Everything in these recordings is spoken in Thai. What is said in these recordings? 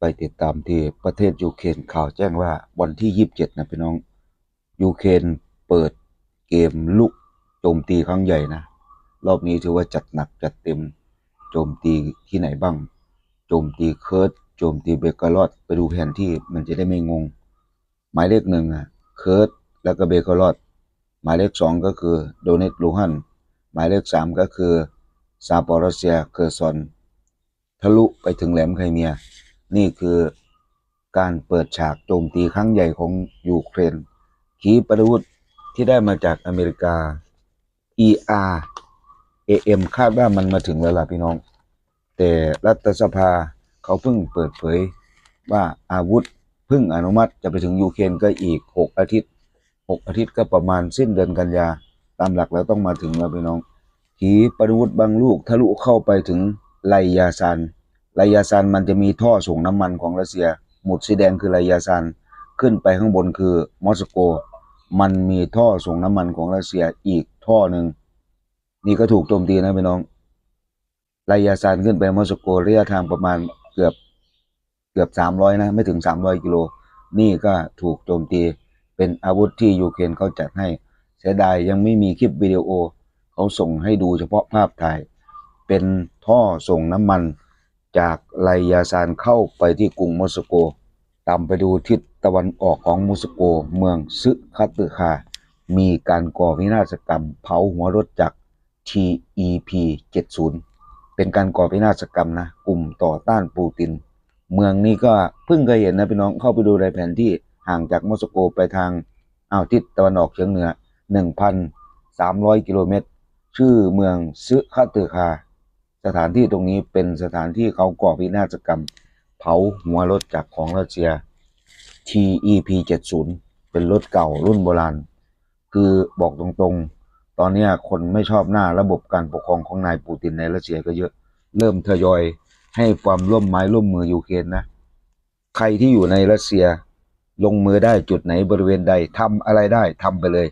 ไปติดตามที่ประเทศยูเครนข่าวแจ้งว่าวันที่ 27 นะพี่น้องยูเครนเปิดเกมลุกโจมตีครั้งใหญ่นะ รอบนี้ถือว่าจัดหนักจัดเต็มโจมตีที่ไหนบ้าง โจมตีเคิร์ดโจมตีเบเกอรอดไปดูแผนที่มันจะได้ไม่งง หมายเลขหนึ่งอะเคิร์ดแล้วก็เบเกอรอดหมายเลขสองก็คือโดเนตลูฮันหมายเลขสามก็คือซาปอรเซียเคอร์ซอน ทะลุไปถึงแหลมไครเมีย นี่คือการเปิดฉากโจมตีครั้งใหญ่ของยูเครน ขีปนาวุธที่ได้มาจากอเมริกา ER AM คาดว่ามันมาถึงแล้วล่ะพี่น้อง แต่รัฐสภาเขาเพิ่งเปิดเผยว่าอาวุธเพิ่งอนุมัติจะไปถึงยูเครนก็อีก 6 อาทิตย์ 6 อาทิตย์ก็ประมาณสิ้นเดือนกันยา ตามหลักแล้วต้องมาถึงแล้วพี่น้องขีปนาวุธบางลูกทะลุเข้าไปถึงไลยาซาน ไลยาซานมันจะมีท่อส่งน้ำมันของรัสเซีย หมุดสีแดงคือไลยาซานขึ้นไปข้างบนคือมอสโก มันมีท่อส่งน้ำมันของรัสเซียอีกท่อหนึ่งนี่ก็ถูกโจมตีนะพี่น้องไลยาซานขึ้นไปมอสโกระยะทางประมาณเกือบเกือบสามร้อยนะ ไม่ถึงสามร้อยกิโล นี่ก็ถูกโจมตีเป็นอาวุธที่ยูเครนเขาจัดให้ เสียดายยังไม่มีคลิปวิดีโอ เขาส่งให้ดูเฉพาะภาพถ่าย เป็นท่อส่งน้ำมัน จากไลยาซานเข้าไปที่กรุงมอสโก ตามไปดูทิศตะวันออกของมอสโก เมืองซึคัตตึคา มีการก่อวินาศกรรมเผาหัวรถจาก TEP 70 เป็นการก่อวินาศกรรมนะ กลุ่มต่อต้านปูติน เมืองนี้ก็เพิ่งเคยเห็นนะพี่น้องเข้าไปดูในแผนที่ห่างจากมอสโกไปทางอาวทิศตะวันออกเฉียงเหนือ 1,300 กิโลเมตร ชื่อเมืองซึคัตตึคา สถานที่ตรงนี้เป็นสถานที่เขาก่อวินาศกรรม เผาหัวรถจากของรัสเซีย TEP 70เป็นรถเก่ารุ่นโบราณ คือบอกตรงๆ ตอนนี้คนไม่ชอบหน้าระบบการปกครองของนายปูตินในรัสเซียก็เยอะ เริ่มทยอยให้ความร่วมไม้ร่วมมือยูเครนนะ ใครที่อยู่ในรัสเซียลงมือได้จุดไหนบริเวณใดทำอะไรได้ทำไปเลย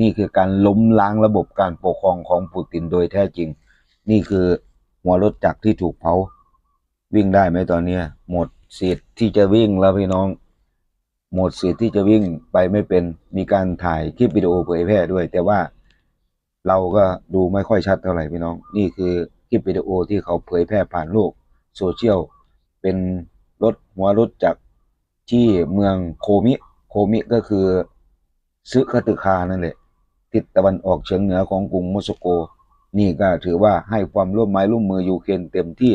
นี่คือการล้มล้างระบบการปกครองของปูตินโดยแท้จริง นี่คือ หัวรถจักรที่ถูกเผา วิ่งได้ไหมตอนเนี้ยหมดสิทธิ์ที่จะวิ่งแล้วพี่น้อง หมดสิทธิ์ที่จะวิ่งไปไม่เป็นมีการถ่ายคลิปวิดีโอเผยแพร่ด้วย แต่ว่าเราก็ดูไม่ค่อยชัดเท่าไหร่พี่น้อง นี่คือคลิปวิดีโอที่เขาเผยแพร่ผ่านโลกโซเชียลเป็นรถหัวรถจากที่เมืองโคมิโคมิก็คือซึคาตึคานั่นแหละทิศตะวันออกเฉียงเหนือของกรุงมอสโก นี่ก็ถือว่าให้ความร่วมไม้ร่วมมือยูเครนเต็มที่